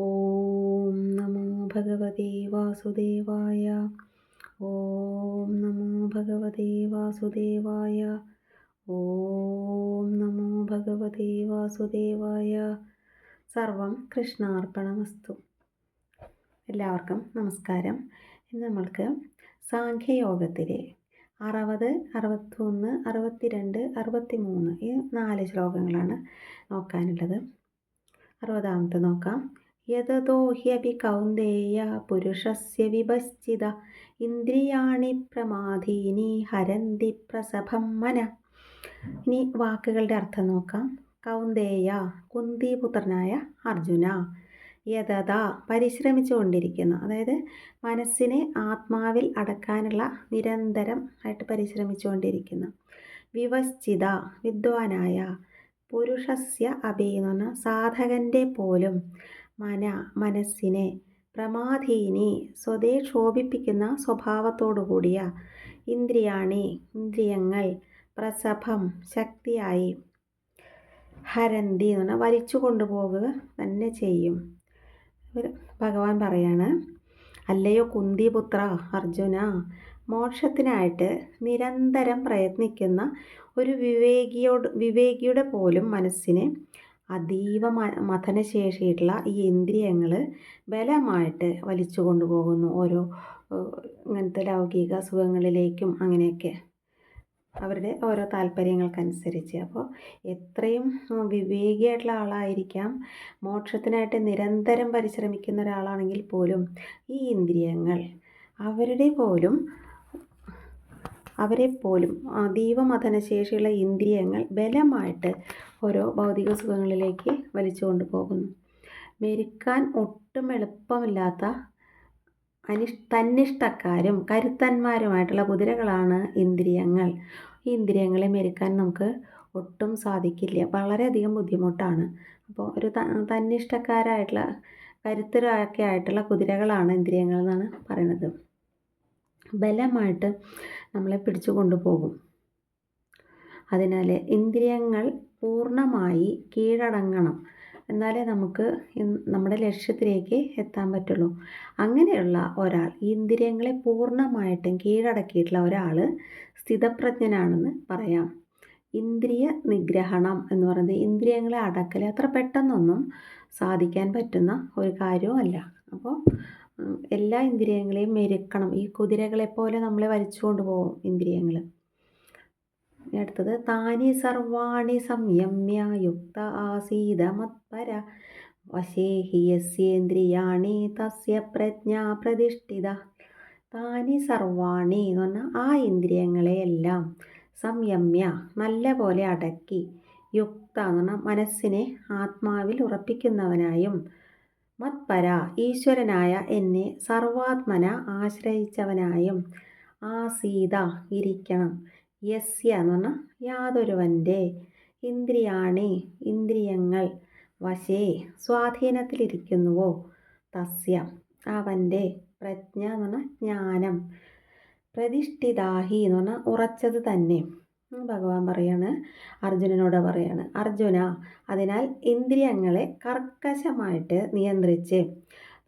ഓം നമോ ഭഗവതേ വാസുദേവായ. ഓം നമോ ഭഗവതേ വാസുദേവായ. ഓം നമോ ഭഗവതേ വാസുദേവായ. സർവം കൃഷ്ണാർപ്പണമസ്തു. എല്ലാവർക്കും നമസ്കാരം. ഇന്ന് നമ്മൾക്ക് സാഖ്യയോഗത്തിലെ അറുപത് അറുപത്തൊന്ന് അറുപത്തിരണ്ട് അറുപത്തി മൂന്ന് ഈ നാല് ശ്ലോകങ്ങളാണ് നോക്കാനുള്ളത്. അറുപതാമത്തെ നോക്കാം. യതതോ ഹ്യപി കൗന്ദേയ പുരുഷസ്യ വിഭശ്ചിത. ഇന്ദ്രിയാണി പ്രമാധീനി ഹരന്തി പ്രസഭം മന. ഇനി വാക്കുകളുടെ അർത്ഥം നോക്കാം. കൗന്ദേയ കുന്തിപുത്രനായ അർജുന. യഥത പരിശ്രമിച്ചുകൊണ്ടിരിക്കുന്നു. അതായത് മനസ്സിനെ ആത്മാവിൽ അടക്കാനുള്ള നിരന്തരം ആയിട്ട് പരിശ്രമിച്ചുകൊണ്ടിരിക്കുന്നു. വിവശ്ചിത വിദ്വാനായ പുരുഷസ്യ അഭി പറഞ്ഞാൽ സാധകന്റെ പോലും മന മനസ്സിനെ പ്രമാധീനി സ്വതേ ക്ഷോഭിപ്പിക്കുന്ന സ്വഭാവത്തോടു കൂടിയ ഇന്ദ്രിയാണി ഇന്ദ്രിയങ്ങൾ പ്രസഭം ശക്തിയായി ഹരന്തി എന്ന് പറഞ്ഞാൽ വലിച്ചു കൊണ്ടുപോകുക തന്നെ ചെയ്യും. ഭഗവാൻ പറയാണ് അല്ലയോ കുന്തിപുത്ര അർജുന മോക്ഷത്തിനായിട്ട് നിരന്തരം പ്രയത്നിക്കുന്ന ഒരു വിവേകിയോട് വിവേകിയുടെ പോലും മനസ്സിനെ അതീവ മഥനശേഷിയിട്ടുള്ള ഈ ഇന്ദ്രിയങ്ങൾ ബലമായിട്ട് വലിച്ചു കൊണ്ടുപോകുന്നു. ഓരോ ഇങ്ങനത്തെ ലൗകിക സുഖങ്ങളിലേക്കും അങ്ങനെയൊക്കെ. അവരുടെ ഓരോ താല്പര്യങ്ങൾക്കനുസരിച്ച്. അപ്പോൾ എത്രയും വിവേകിയായിട്ടുള്ള ആളായിരിക്കാം. മോക്ഷത്തിനായിട്ട് നിരന്തരം പരിശ്രമിക്കുന്ന ഒരാളാണെങ്കിൽ പോലും ഈ ഇന്ദ്രിയങ്ങൾ അവരുടെ പോലും അവരെപ്പോലും അതീവ മഥനശേഷിയുള്ള ഇന്ദ്രിയങ്ങൾ ബലമായിട്ട് ഓരോ ഭൗതിക സുഖങ്ങളിലേക്ക് വലിച്ചു കൊണ്ടുപോകുന്നു. മെരുക്കാൻ ഒട്ടും എളുപ്പമില്ലാത്ത അനിഷ് തന്നിഷ്ടക്കാരും കരുത്തന്മാരുമായിട്ടുള്ള കുതിരകളാണ് ഇന്ദ്രിയങ്ങൾ. ഈ ഇന്ദ്രിയങ്ങളെ മെരുക്കാൻ നമുക്ക് ഒട്ടും സാധിക്കില്ല. വളരെയധികം ബുദ്ധിമുട്ടാണ്. അപ്പോൾ ഒരു തന്നിഷ്ടക്കാരായിട്ടുള്ള കരുത്തരൊക്കെ ആയിട്ടുള്ള കുതിരകളാണ് ഇന്ദ്രിയങ്ങൾ എന്നാണ് പറയുന്നത്. ബലമായിട്ട് നമ്മളെ പിടിച്ചു കൊണ്ടുപോകും. അതിനാൽ ഇന്ദ്രിയങ്ങൾ പൂർണമായി കീഴടങ്ങണം. എന്നാലേ നമുക്ക് നമ്മുടെ ലക്ഷ്യത്തിലേക്ക് എത്താൻ പറ്റുള്ളൂ. അങ്ങനെയുള്ള ഒരാൾ ഇന്ദ്രിയങ്ങളെ പൂർണമായിട്ടും കീഴടക്കിയിട്ടുള്ള ഒരാൾ സ്ഥിതപ്രജ്ഞനാണെന്ന് പറയാം. ഇന്ദ്രിയ നിഗ്രഹണം എന്ന് പറയുന്നത് ഇന്ദ്രിയങ്ങളെ അടക്കൽ അത്ര പെട്ടെന്നൊന്നും സാധിക്കാൻ പറ്റുന്ന ഒരു കാര്യവും അല്ല അപ്പോൾ എല്ലാ ഇന്ദ്രിയങ്ങളെയും മെരുക്കണം. ഈ കുതിരകളെപ്പോലെ നമ്മളെ വലിച്ചു കൊണ്ടുപോകും ഇന്ദ്രിയങ്ങൾ അടുത്തത് താനി സർവാണി സംയമ്യ യുക്ത ആസീത മത്പര വശേഹിയസ്യേന്ദ്രിയാണി തസ്യ പ്രജ്ഞാ പ്രതിഷ്ഠിത. താനി സർവാണി എന്ന് പറഞ്ഞാൽ ആ ഇന്ദ്രിയങ്ങളെയെല്ലാം സംയമ്യ നല്ല പോലെ അടക്കി യുക്ത എന്ന് പറഞ്ഞാൽ മനസ്സിനെ ആത്മാവിൽ ഉറപ്പിക്കുന്നവനായും മത്പര ഈശ്വരനായ എന്നെ സർവാത്മന ആശ്രയിച്ചവനായും ആസീത ഇരിക്കണം. യസ്യ എന്ന് പറഞ്ഞാൽ യാതൊരുവന്റെ ഇന്ദ്രിയാണി ഇന്ദ്രിയങ്ങൾ വശേ സ്വാധീനത്തിലിരിക്കുന്നുവോ? തസ്യ അവന്റെ പ്രജ്ഞ എന്ന് പറഞ്ഞാൽ ജ്ഞാനം. പ്രതിഷ്ഠിതാഹി എന്ന് പറഞ്ഞാൽ ഉറച്ചത് തന്നെ. ഭഗവാൻ പറയാണ് അർജുനനോട് പറയാണ് അർജുന അതിനാൽ ഇന്ദ്രിയങ്ങളെ കർക്കശമായിട്ട് നിയന്ത്രിച്ച്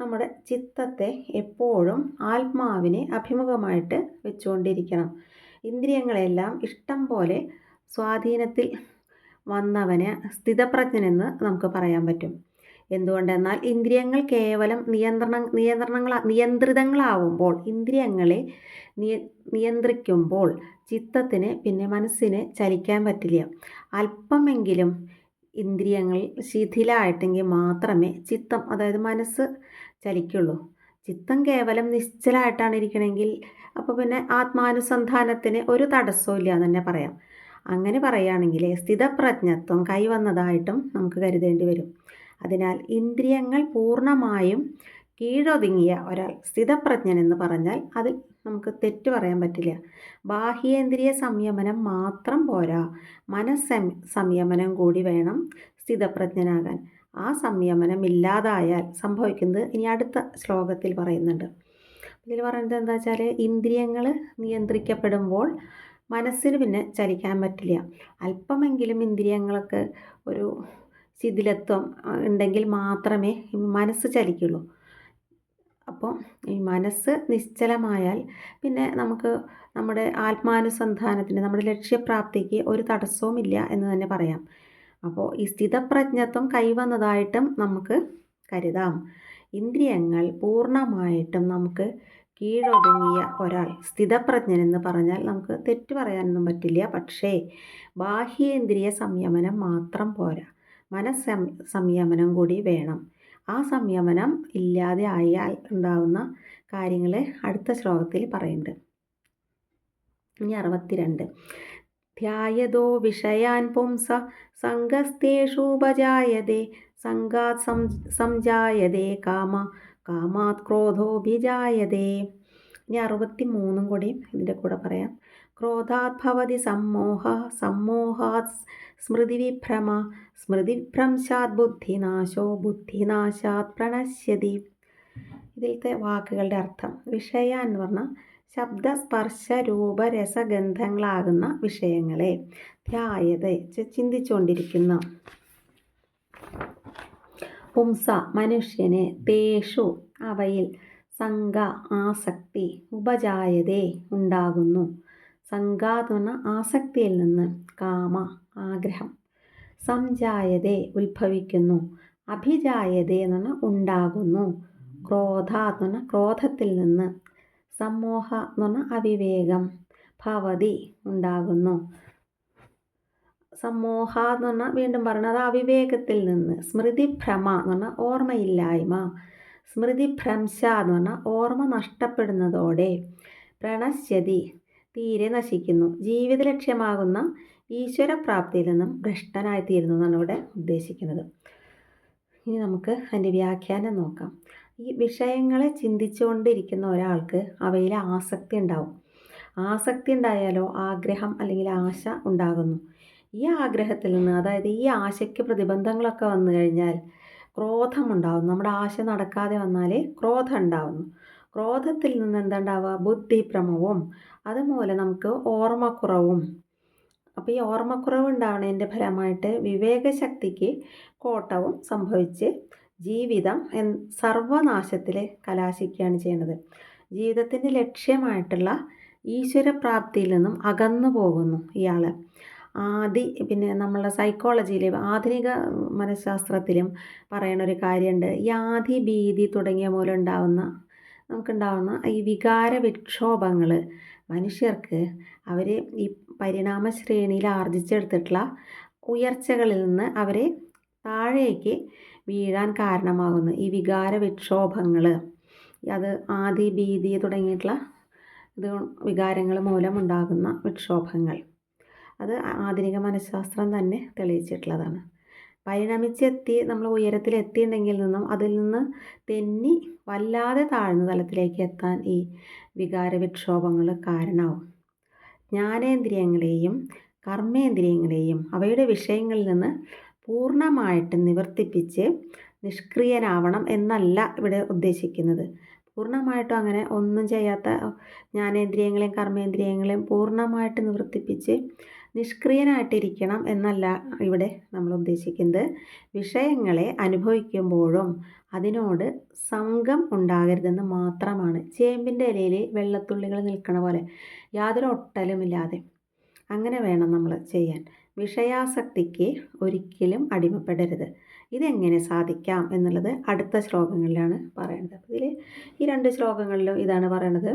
നമ്മുടെ ചിത്തത്തെ എപ്പോഴും ആത്മാവിനെ അഭിമുഖമായിട്ട് വെച്ചുകൊണ്ടിരിക്കണം. ഇന്ദ്രിയങ്ങളെല്ലാം ഇഷ്ടം പോലെ സ്വാധീനത്തിൽ വന്നവന് സ്ഥിതപ്രജ്ഞനെന്ന് നമുക്ക് പറയാൻ പറ്റും. എന്തുകൊണ്ടെന്നാൽ ഇന്ദ്രിയങ്ങൾ കേവലം നിയന്ത്രണ നിയന്ത്രണങ്ങൾ നിയന്ത്രിതങ്ങളാവുമ്പോൾ ഇന്ദ്രിയങ്ങളെ നിയ നിയന്ത്രിക്കുമ്പോൾ ചിത്തത്തിന് പിന്നെ മനസ്സിന് ചലിക്കാൻ പറ്റില്ല. അല്പമെങ്കിലും ഇന്ദ്രിയങ്ങൾ ശിഥിലമായിട്ടെങ്കിൽ മാത്രമേ ചിത്തം അതായത് മനസ്സ് ചലിക്കുള്ളൂ. ചിത്തം കേവലം നിശ്ചലമായിട്ടാണ് ഇരിക്കണമെങ്കിൽ അപ്പോൾ പിന്നെ ആത്മാനുസന്ധാനത്തിന് ഒരു തടസ്സവും ഇല്ല എന്ന് തന്നെ പറയാം. അങ്ങനെ പറയുകയാണെങ്കിൽ സ്ഥിതപ്രജ്ഞത്വം കൈവന്നതായിട്ടും നമുക്ക് കരുതേണ്ടി വരും. അതിനാൽ ഇന്ദ്രിയങ്ങൾ പൂർണമായും കീഴൊതുങ്ങിയ ഒരാൾ സ്ഥിതപ്രജ്ഞൻ എന്ന് പറഞ്ഞാൽ അത് നമുക്ക് തെറ്റ് പറയാൻ പറ്റില്ല. ബാഹ്യേന്ദ്രിയ സംയമനം മാത്രം പോരാ. മനസ്സ സംയമനം കൂടി വേണം സ്ഥിതപ്രജ്ഞനാകാൻ. ആ സംയമനം ഇല്ലാതായാൽ സംഭവിക്കുന്നത് ഇനി അടുത്ത ശ്ലോകത്തിൽ പറയുന്നുണ്ട്. ഇതിൽ പറയുന്നത് എന്താ വെച്ചാൽ ഇന്ദ്രിയങ്ങൾ നിയന്ത്രിക്കപ്പെടുമ്പോൾ മനസ്സിന് പിന്നെ ചലിക്കാൻ പറ്റില്ല. അല്പമെങ്കിലും ഇന്ദ്രിയങ്ങളൊക്കെ ഒരു ശിഥിലത്വം ഉണ്ടെങ്കിൽ മാത്രമേ മനസ്സ് ചലിക്കുള്ളൂ. അപ്പോൾ ഈ മനസ്സ് നിശ്ചലമായാൽ പിന്നെ നമുക്ക് നമ്മുടെ ആത്മാനുസന്ധാനത്തിന് നമ്മുടെ ലക്ഷ്യപ്രാപ്തിക്ക് ഒരു തടസ്സവുമില്ല എന്ന് തന്നെ പറയാം. അപ്പോൾ ഈ സ്ഥിതപ്രജ്ഞത്വം കൈവന്നതായിട്ടും നമുക്ക് കരുതാം. ഇന്ദ്രിയങ്ങൾ പൂർണമായിട്ടും നമുക്ക് കീഴൊതുങ്ങിയ ഒരാൾ സ്ഥിതപ്രജ്ഞനെന്ന് പറഞ്ഞാൽ നമുക്ക് തെറ്റു പറയാനൊന്നും പറ്റില്ല. പക്ഷേ ബാഹ്യേന്ദ്രിയ സംയമനം മാത്രം പോരാ. മനസ്സ് സംയമനം കൂടി വേണം. ആ സംയമനം ഇല്ലാതെ ആയാൽ ഉണ്ടാവുന്ന കാര്യങ്ങൾ അടുത്ത ശ്ലോകത്തിൽ പറയുന്നുണ്ട്. ഇനി അറുപത്തിരണ്ട്. ധ്യായതോ വിഷയാൻ പുംസ സംഘസ്തേഷൂപജായതേ സംഘാത് സംജായതേ കാമ കാമാത് ക്രോധോഭിജായതേ ഇനി അറുപത്തി മൂന്നും കൂടി ഇതിന്റെ കൂടെ പറയാം. ക്രോധാത് ഭവതി സമ്മോഹ സമ്മോഹാത് സ്മൃതിവിഭ്രമ സ്മൃതിഭ്രംശാത് ബുദ്ധിനാശോ ബുദ്ധിനാശാത് പ്രണശ്യതി. ഇതിലത്തെ വാക്കുകളുടെ അർത്ഥം വിഷയ എന്ന് പറഞ്ഞാൽ ശബ്ദസ്പർശ രൂപ രസഗന്ധങ്ങളാകുന്ന വിഷയങ്ങളെ ധ്യായത ചിന്തിച്ചുകൊണ്ടിരിക്കുന്ന പുംസ മനുഷ്യനെ തേഷു അവയിൽ സംഘ ആസക്തി ഉപജായതേ ഉണ്ടാകുന്നു. സംഘാത് ആസക്തിയിൽ നിന്ന് കാമ ആഗ്രഹം. സംജായതേ ഉത്ഭവിക്കുന്നു. അഭിജായതേ എന്ന് പറഞ്ഞാൽ ഉണ്ടാകുന്നു. ക്രോധ എന്ന് പറഞ്ഞാൽ ക്രോധത്തിൽ നിന്ന്. സമൂഹ എന്ന് പറഞ്ഞാൽ അവിവേകം ഭവതി ഉണ്ടാകുന്നു. സമൂഹ എന്ന് പറഞ്ഞാൽ വീണ്ടും പറഞ്ഞത് അവിവേകത്തിൽ നിന്ന്. സ്മൃതിഭ്രമ എന്ന് പറഞ്ഞാൽ ഓർമ്മയില്ലായ്മ. സ്മൃതിഭ്രംശ എന്ന് പറഞ്ഞാൽ ഓർമ്മ നഷ്ടപ്പെടുന്നതോടെ പ്രണശ്യതി തീരെ നശിക്കുന്നു. ജീവിത ലക്ഷ്യമാകുന്ന ഈശ്വരപ്രാപ്തിയിൽ നിന്നും ഭ്രഷ്ടനായിത്തീരുന്നു എന്നാണ് ഇവിടെ ഉദ്ദേശിക്കുന്നത്. ഇനി നമുക്ക് അതിന്റെ വ്യാഖ്യാനം നോക്കാം. ഈ വിഷയങ്ങളെ ചിന്തിച്ചുകൊണ്ടിരിക്കുന്ന ഒരാൾക്ക് അവയിൽ ആസക്തി ഉണ്ടാവും. ആസക്തി ഉണ്ടായാലോ ആഗ്രഹം അല്ലെങ്കിൽ ആശ ഉണ്ടാകുന്നു. ഈ ആഗ്രഹത്തിൽ നിന്ന് അതായത് ഈ ആശയ്ക്ക് പ്രതിബന്ധങ്ങളൊക്കെ വന്നു കഴിഞ്ഞാൽ ക്രോധമുണ്ടാവും നമ്മുടെ ആശ നടക്കാതെ വന്നാൽ ക്രോധം ഉണ്ടാവുന്നു. ക്രോധത്തിൽ നിന്ന് എന്താണ്ടാവുക? ബുദ്ധിഭ്രമവും. അതുപോലെ നമുക്ക് ഓർമ്മക്കുറവും. അപ്പോൾ ഈ ഓർമ്മക്കുറവ് ഉണ്ടാവുന്നതിന്റെ ഫലമായിട്ട് വിവേകശക്തിക്ക് കോട്ടവും സംഭവിച്ച് ജീവിതം സർവനാശത്തിൽ കലാശിക്കുകയാണ് ചെയ്യുന്നത് ജീവിതത്തിന്റെ ലക്ഷ്യമായിട്ടുള്ള ഈശ്വരപ്രാപ്തിയിൽ നിന്നും അകന്നു പോകുന്നു ഇയാൾ ആദി പിന്നെ നമ്മളുടെ സൈക്കോളജിയിൽ ആധുനിക മനഃശാസ്ത്രത്തിലും പറയുന്ന ഒരു കാര്യമുണ്ട് ആദി ഭീതി തുടങ്ങിയ മൂലം ഉണ്ടാവുന്ന നമുക്കുണ്ടാവുന്ന ഈ വികാര വിക്ഷോഭങ്ങൾ മനുഷ്യർക്ക് അവർ ഈ പരിണാമ ശ്രേണിയിൽ ആർജിച്ചെടുത്തിട്ടുള്ള ഉയർച്ചകളിൽ നിന്ന് അവരെ താഴേക്ക് വീഴാൻ കാരണമാകുന്നു ഈ വികാര വിക്ഷോഭങ്ങൾ അത് ആദി ഭീതി തുടങ്ങിയിട്ടുള്ള ഇത് വികാരങ്ങൾ മൂലം ഉണ്ടാകുന്ന വിക്ഷോഭങ്ങൾ. അത് ആധുനിക മനഃശാസ്ത്രം തന്നെ തെളിയിച്ചിട്ടുള്ളതാണ്. പരിണമിച്ചെത്തി നമ്മൾ ഉയരത്തിൽ എത്തിയിട്ടുണ്ടെങ്കിൽ നിന്നും അതിൽ നിന്ന് തെന്നി വല്ലാതെ താഴ്ന്ന തലത്തിലേക്ക് എത്താൻ ഈ വികാര വിക്ഷോഭങ്ങൾ കാരണമാവും. ജ്ഞാനേന്ദ്രിയങ്ങളെയും കർമ്മേന്ദ്രിയങ്ങളെയും അവയുടെ വിഷയങ്ങളിൽ നിന്ന് പൂർണമായിട്ട് നിവർത്തിപ്പിച്ച് നിഷ്ക്രിയനാവണം എന്നല്ല ഇവിടെ ഉദ്ദേശിക്കുന്നത്. പൂർണമായിട്ടും അങ്ങനെ ഒന്നും ചെയ്യാത്ത ജ്ഞാനേന്ദ്രിയങ്ങളെയും കർമ്മേന്ദ്രിയങ്ങളെയും പൂർണമായിട്ട് നിവർത്തിപ്പിച്ച് നിഷ്ക്രിയനായിട്ടിരിക്കണം എന്നല്ല ഇവിടെ നമ്മൾ ഉദ്ദേശിക്കുന്നത്. വിഷയങ്ങളെ അനുഭവിക്കുമ്പോഴും അതിനോട് സംഘം ഉണ്ടാകരുതെന്ന് മാത്രമാണ്. ചേമ്പിന്റെ ഇലയിൽ വെള്ളത്തുള്ളികൾ നിൽക്കണ പോലെ യാതൊരു ഒട്ടലുമില്ലാതെ അങ്ങനെ വേണം നമ്മൾ ചെയ്യാൻ. വിഷയാസക്തിക്ക് ഒരിക്കലും അടിമപ്പെടരുത്. ഇതെങ്ങനെ സാധിക്കാം എന്നുള്ളത് അടുത്ത ശ്ലോകങ്ങളിലാണ് പറയുന്നത് ഇതിൽ ഈ രണ്ട് ശ്ലോകങ്ങളിലും ഇതാണ് പറയണത്.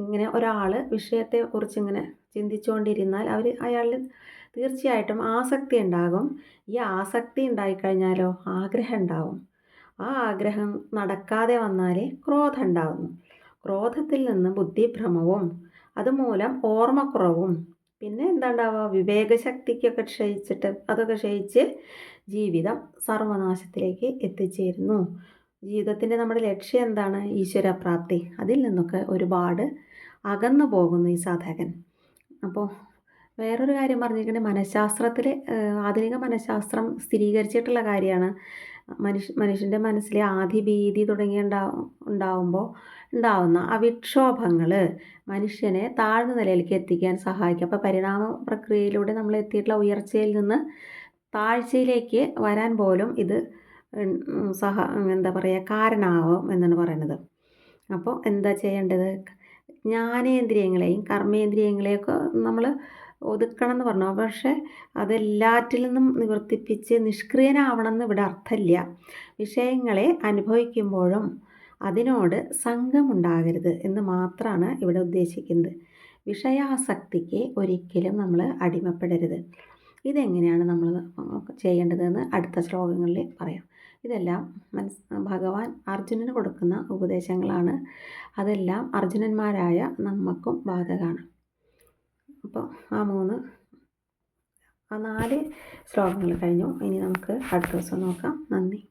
ഇങ്ങനെ ഒരാൾ വിഷയത്തെക്കുറിച്ച് ഇങ്ങനെ ചിന്തിച്ചുകൊണ്ടിരുന്നാൽ അവർ അയാളിൽ തീർച്ചയായിട്ടും ആസക്തി ഉണ്ടാകും. ഈ ആസക്തി ഉണ്ടായിക്കഴിഞ്ഞാലോ? ആഗ്രഹം ഉണ്ടാവും. ആ ആഗ്രഹം നടക്കാതെ വന്നാൽ ക്രോധം ഉണ്ടാകുന്നു ക്രോധത്തിൽ നിന്ന് ബുദ്ധിഭ്രമവും അതുമൂലം ഓർമ്മക്കുറവും. പിന്നെ എന്താണ്ടാവുക? വിവേകശക്തിക്കൊക്കെ ക്ഷയിച്ചിട്ട് അതൊക്കെ ക്ഷയിച്ച് ജീവിതം സർവനാശത്തിലേക്ക് എത്തിച്ചേരുന്നു. ജീവിതത്തിന്റെ നമ്മുടെ ലക്ഷ്യം എന്താണ്? ഈശ്വരപ്രാപ്തി. അതിൽ നിന്നൊക്കെ ഒരുപാട് അകന്നു പോകുന്നു ഈ സാധകൻ. അപ്പോൾ വേറൊരു കാര്യം പറഞ്ഞിരിക്കുന്നത് മനഃശാസ്ത്രത്തിൽ ആധുനിക മനഃശാസ്ത്രം സ്ഥിരീകരിച്ചിട്ടുള്ള കാര്യമാണ്. മനുഷ്യ മനുഷ്യന്റെ മനസ്സിലെ ആദിഭീതി തുടങ്ങിയ ഉണ്ടാവും ഉണ്ടാവുമ്പോൾ ഉണ്ടാവുന്ന അവിക്ഷോഭങ്ങൾ മനുഷ്യനെ താഴ്ന്ന നിലയിലേക്ക് എത്തിക്കാൻ സഹായിക്കും. അപ്പോൾ പരിണാമ പ്രക്രിയയിലൂടെ നമ്മൾ എത്തിയിട്ടുള്ള ഉയർച്ചയിൽ നിന്ന് താഴ്ചയിലേക്ക് വരാൻ പോലും ഇത് സഹ എന്താ പറയുക കാരണമാവും എന്നാണ് പറയുന്നത്. അപ്പോൾ എന്താ ചെയ്യേണ്ടത്? ജ്ഞാനേന്ദ്രിയങ്ങളെയും കർമ്മേന്ദ്രിയങ്ങളെയൊക്കെ നമ്മൾ ഒതുക്കണം എന്ന് പറഞ്ഞു. പക്ഷേ അതെല്ലാറ്റിൽ നിന്നും നിവർത്തിപ്പിച്ച് നിഷ്ക്രിയനാവണം എന്ന് ഇവിടെ അർത്ഥമില്ല. വിഷയങ്ങളെ അനുഭവിക്കുമ്പോഴും അതിനോട് സംഘമുണ്ടാകരുത് എന്ന് മാത്രമാണ് ഇവിടെ ഉദ്ദേശിക്കുന്നത്. വിഷയാസക്തിക്ക് ഒരിക്കലും നമ്മൾ അടിമപ്പെടരുത്. ഇതെങ്ങനെയാണ് നമ്മൾ ചെയ്യേണ്ടതെന്ന് അടുത്ത ശ്ലോകങ്ങളിൽ പറയാം. ഇതെല്ലാം മനസ് ഭഗവാൻ അർജുനന് കൊടുക്കുന്ന ഉപദേശങ്ങളാണ്. അതെല്ലാം അർജുനന്മാരായ നമുക്കും ബാധകമാണ്. അപ്പോൾ ആ മൂന്ന് ആ നാല് ശ്ലോകങ്ങൾ കഴിഞ്ഞു. ഇനി നമുക്ക് അടുത്ത ദിവസം നോക്കാം. നന്ദി.